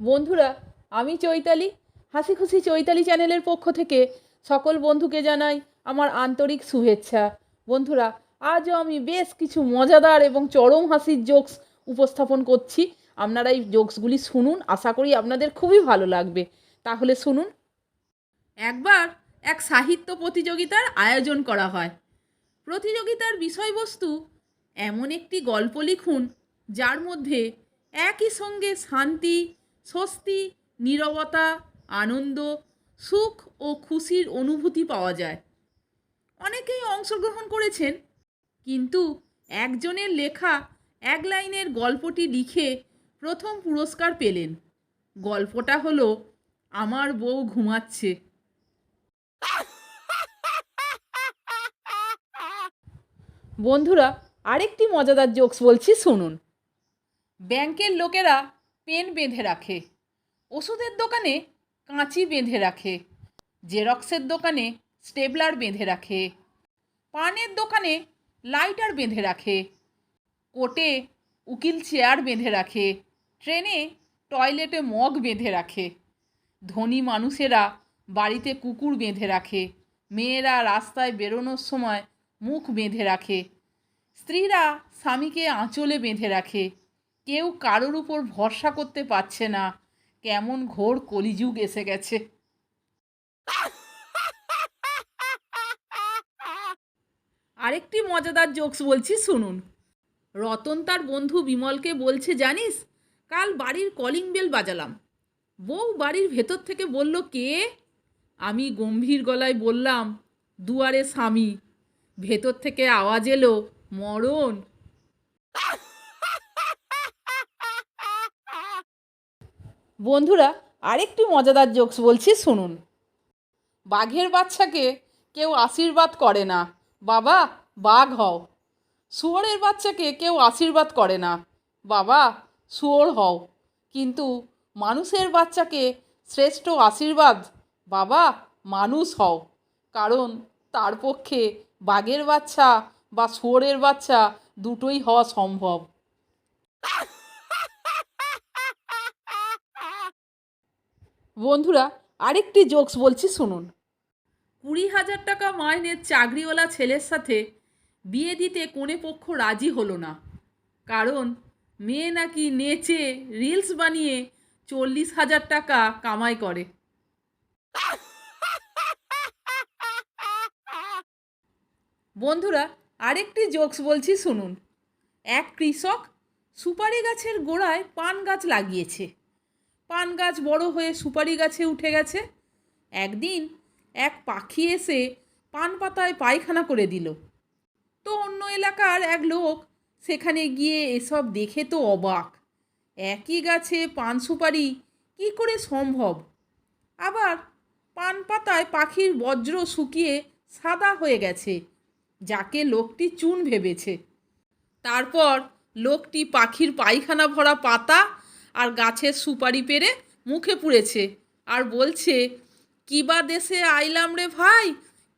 বন্ধুরা, আমি চৈতালি। হাসি খুশি চৈতালি চ্যানেলের পক্ষ থেকে সকল বন্ধুকে জানাই আমার আন্তরিক শুভেচ্ছা। বন্ধুরা, আজও আমি বেশ কিছু মজাদার এবং চরম হাসির জোকস উপস্থাপন করছি। আপনারা এই জোকসগুলি শুনুন, আশা করি আপনাদের খুবই ভালো লাগবে। তাহলে শুনুন। একবার এক সাহিত্য প্রতিযোগিতার আয়োজন করা হয়। প্রতিযোগিতার বিষয়বস্তু এমন একটি গল্প লিখুন, যার মধ্যে একই সঙ্গে শান্তি স্বস্তি, নীরবতা, আনন্দ, সুখ ও খুশির অনুভূতি পাওয়া যায়। অনেকেই অংশগ্রহণ করেছেন, কিন্তু একজনের লেখা এক লাইনের গল্পটি লিখে প্রথম পুরস্কার পেলেন। গল্পটা হলো, আমার বউ ঘুমাচ্ছে। বন্ধুরা, আরেকটি মজাদার জোকস বলছি, শুনুন। ব্যাংকের লোকেরা পেন বেঁধে রাখে। ওষুধের দোকানে কাঁচি বেঁধে রাখে। জেরক্সের দোকানে স্টেবলার বেঁধে রাখে। পানের দোকানে লাইটার বেঁধে রাখে। কোটে উকিল চেয়ার বেঁধে রাখে। ট্রেনে টয়লেটে মগ বেঁধে রাখে। ধনী মানুষেরা বাড়িতে কুকুর বেঁধে রাখে। মেয়েরা রাস্তায় বেরোনোর সময় মুখ বেঁধে রাখে। স্ত্রীরা স্বামীকে আঁচলে বেঁধে রাখে। কেউ কারোর উপর ভরসা করতে পারছে না। কেমন ঘোর কলিযুগ এসে গেছে। আরেকটি মজাদার জোকস বলছি, শুনুন। রতন তার বন্ধু বিমলকে বলছে, জানিস, কাল বাড়ির কলিং বেল বাজালাম। বউ বাড়ির ভেতর থেকে বলল, কে? আমি গম্ভীর গলায় বললাম, দুয়ারে স্বামী। ভেতর থেকে আওয়াজ এলো, মরণ। বন্ধুরা, আরেকটি মজাদার জোকস বলছি, শুনুন। বাঘের বাচ্চাকে কেউ আশীর্বাদ করে না। বাবা, বাঘ হও। শুয়োরের বাচ্চাকে কেউ আশীর্বাদ করে না। বাবা, শুয়োর হও। কিন্তু মানুষের বাচ্চাকে শ্রেষ্ঠ আশীর্বাদ বাবা, মানুষ হও। কারণ তার পক্ষে বাঘের বাচ্চা বা শুয়োরের বাচ্চা দুটোই হওয়া সম্ভব। বন্ধুরা, আরেকটি জোকস বলছি, শুনুন। কুড়ি হাজার টাকা মাইনের চাকরিওয়ালা ছেলের সাথে বিয়ে দিতে কোনে পক্ষ রাজি হলো না। কারণ মেয়ে নাকি নেচে রিলস বানিয়ে চল্লিশ হাজার টাকা কামাই করে। বন্ধুরা, আরেকটি জোকস বলছি, শুনুন। এক কৃষক সুপারি গাছের গোড়ায় পান গাছ লাগিয়েছে। পান গাছ বড় হয়ে সুপারি গাছে উঠে গেছে। একদিন এক পাখি এসে পান পাতায় পায়খানা করে দিল। তো অন্য এলাকার এক লোক সেখানে গিয়ে এসব দেখে তো অবাক। একই গাছে পান সুপারি কী করে সম্ভব? আবার পান পাতায় পাখির বজ্র শুকিয়ে সাদা হয়ে গেছে, যাকে লোকটি চুন ভেবেছে। তারপর লোকটি পাখির পায়খানা ভরা পাতা আর গাছের সুপারি পেরে মুখে পুড়েছে। আর বলছে কিবা দেশে আইলাম রে ভাই?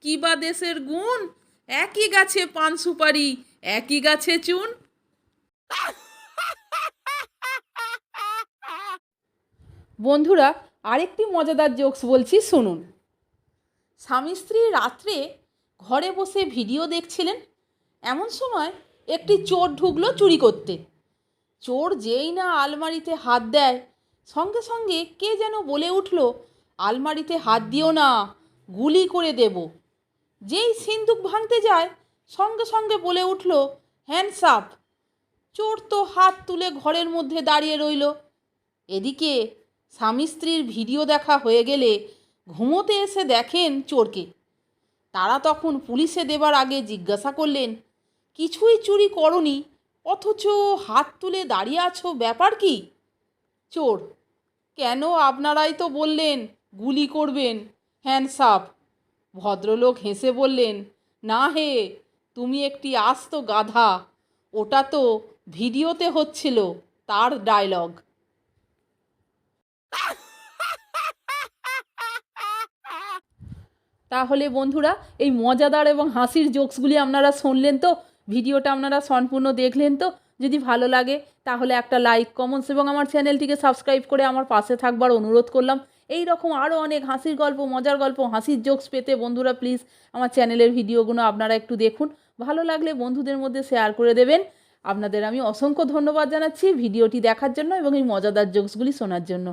কিবা দেশের গুণ? একই গাছে পান সুপারি, একই গাছে চুন। বন্ধুরা, আরেকটি মজাদার জোকস বলছি, শুনুন। স্বামী স্ত্রী রাত্রে ঘরে বসে ভিডিও দেখছিলেন, এমন সময় একটি চোর ঢুকলো চুরি করতে। চোর যেই না আলমারিতে হাত দেয়। সঙ্গে সঙ্গে কে যেন বলে উঠল, আলমারিতে হাত দিও না, গুলি করে দেব। যেই সিন্দুক ভাঙতে যায়, সঙ্গে সঙ্গে বলে উঠল, হ্যান্ডস আপ। চোর তো হাত তুলে ঘরের মধ্যে দাঁড়িয়ে রইল। এদিকে স্বামী স্ত্রীর ভিডিও দেখা হয়ে গেলে ঘুমোতে এসে দেখেন চোরকে। তারা তখন পুলিশে দেবার আগে জিজ্ঞাসা করলেন, কিছুই চুরি করনি অথচ হাত তুলে দাঁড়িয়ে আছো, ব্যাপার কি? চোর, কেন আপনারাই তো বললেন গুলি করবেন, হ্যান্ডসাপ। ভদ্রলোক হেসে বললেন, না হে, তুমি একটি আস্ত গাধা, ওটা তো ভিডিওতে হচ্ছিল, তার ডায়লগ। তাহলে বন্ধুরা, এই মজাদার এবং হাসির জোকসগুলি আপনারা শুনলেন তো? ভিডিওটা আপনারা সম্পূর্ণ দেখলেন তো। যদি ভালো লাগে, তাহলে একটা লাইক কমেন্টস এবং আমার চ্যানেলটিকে সাবস্ক্রাইব করে আমার পাশে থাকবার অনুরোধ করলাম। এই রকম আরও অনেক হাসির গল্প, মজার গল্প, হাসির জোকস পেতে বন্ধুরা প্লিজ আমার চ্যানেলের ভিডিওগুলো আপনারা একটু দেখুন। ভালো লাগলে বন্ধুদের মধ্যে শেয়ার করে দেবেন। আপনাদের আমি অসংখ্য ধন্যবাদ জানাচ্ছি ভিডিওটি দেখার জন্য এবং এই মজাদার জোকসগুলি শোনার জন্য।